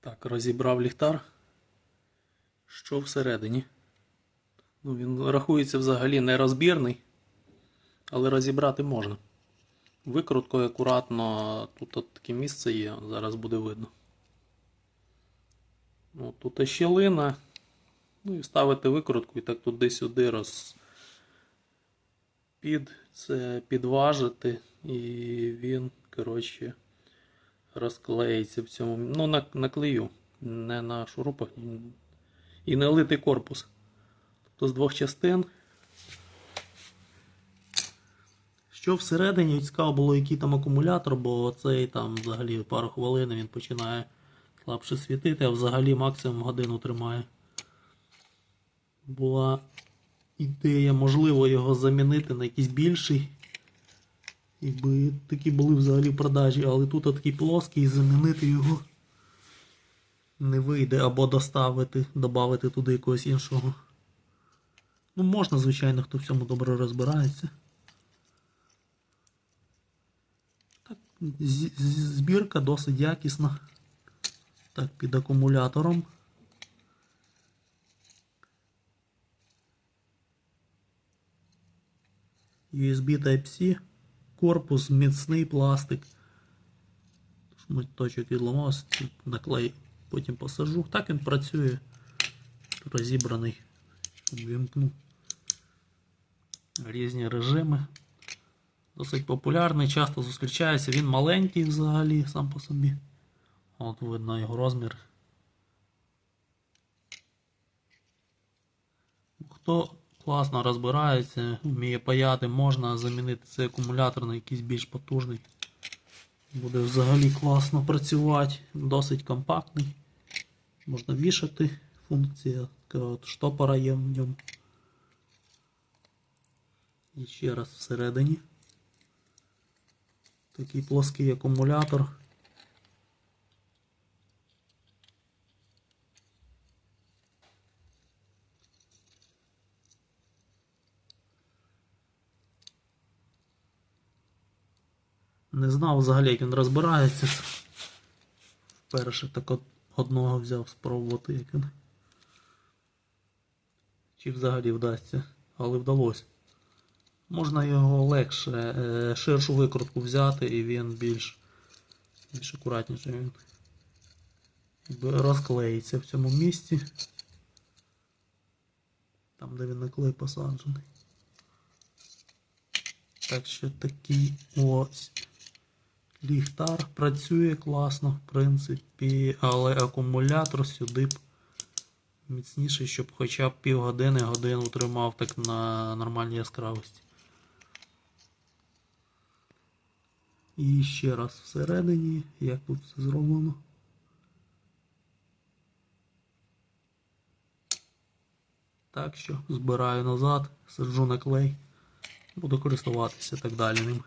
Так, розібрав ліхтар. Що всередині? Ну, він рахується взагалі нерозбірний, але розібрати можна. Викруткою акуратно, тут от таке місце є, зараз буде видно. Ну, тут щілина. Ну і ставити викрутку і так туди-сюди роз... під підважити, і він, коротше, розклеїться в цьому. Ну, на, на клею, не на шурупах. І не литий корпус. Тобто з двох частин. Що всередині цікаво було, який там акумулятор, бо цей там взагалі пару хвилин він починає слабше світити, а взагалі максимум годину тримає. Була ідея, можливо, його замінити на якийсь більший. Якби такі були взагалі в продажі, але тут такий плоский, замінити його не вийде або доставити, додати туди якогось іншого. Ну, можна, звичайно, хто в цьому добре розбирається. Так, збірка досить якісна. Так, під акумулятором. USB Type-C, корпус, міцний пластик. Шматочок відламався, наклей потім посажу. Так він працює. Розібраний. Вімкну. Різні режими. Досить популярний, часто зустрічається. Він маленький взагалі сам по собі. От видно його розмір. Хто класно розбирається, вміє паяти, можна замінити цей акумулятор на якийсь більш потужний. Буде взагалі класно працювати, досить компактний. Можна вішати. Функція от штопора є в ньому. І ще раз всередині. Такий плоский акумулятор. Не знав взагалі, як він розбирається. Вперше так от одного взяв спробувати, як він. Чи взагалі вдасться, але вдалося. Можна його легше, е, ширшу викрутку взяти і він більш, більш акуратніше він розклеїться в цьому місці. Там, де він на клей посаджений. Так що такий ось ліхтар працює класно, в принципі, але акумулятор сюди б міцніший, щоб хоча б півгодини годину тримав так на нормальній яскравості. І ще раз всередині, як тут все зроблено. Так що збираю назад, саджу на клей, буду користуватися так далі ним.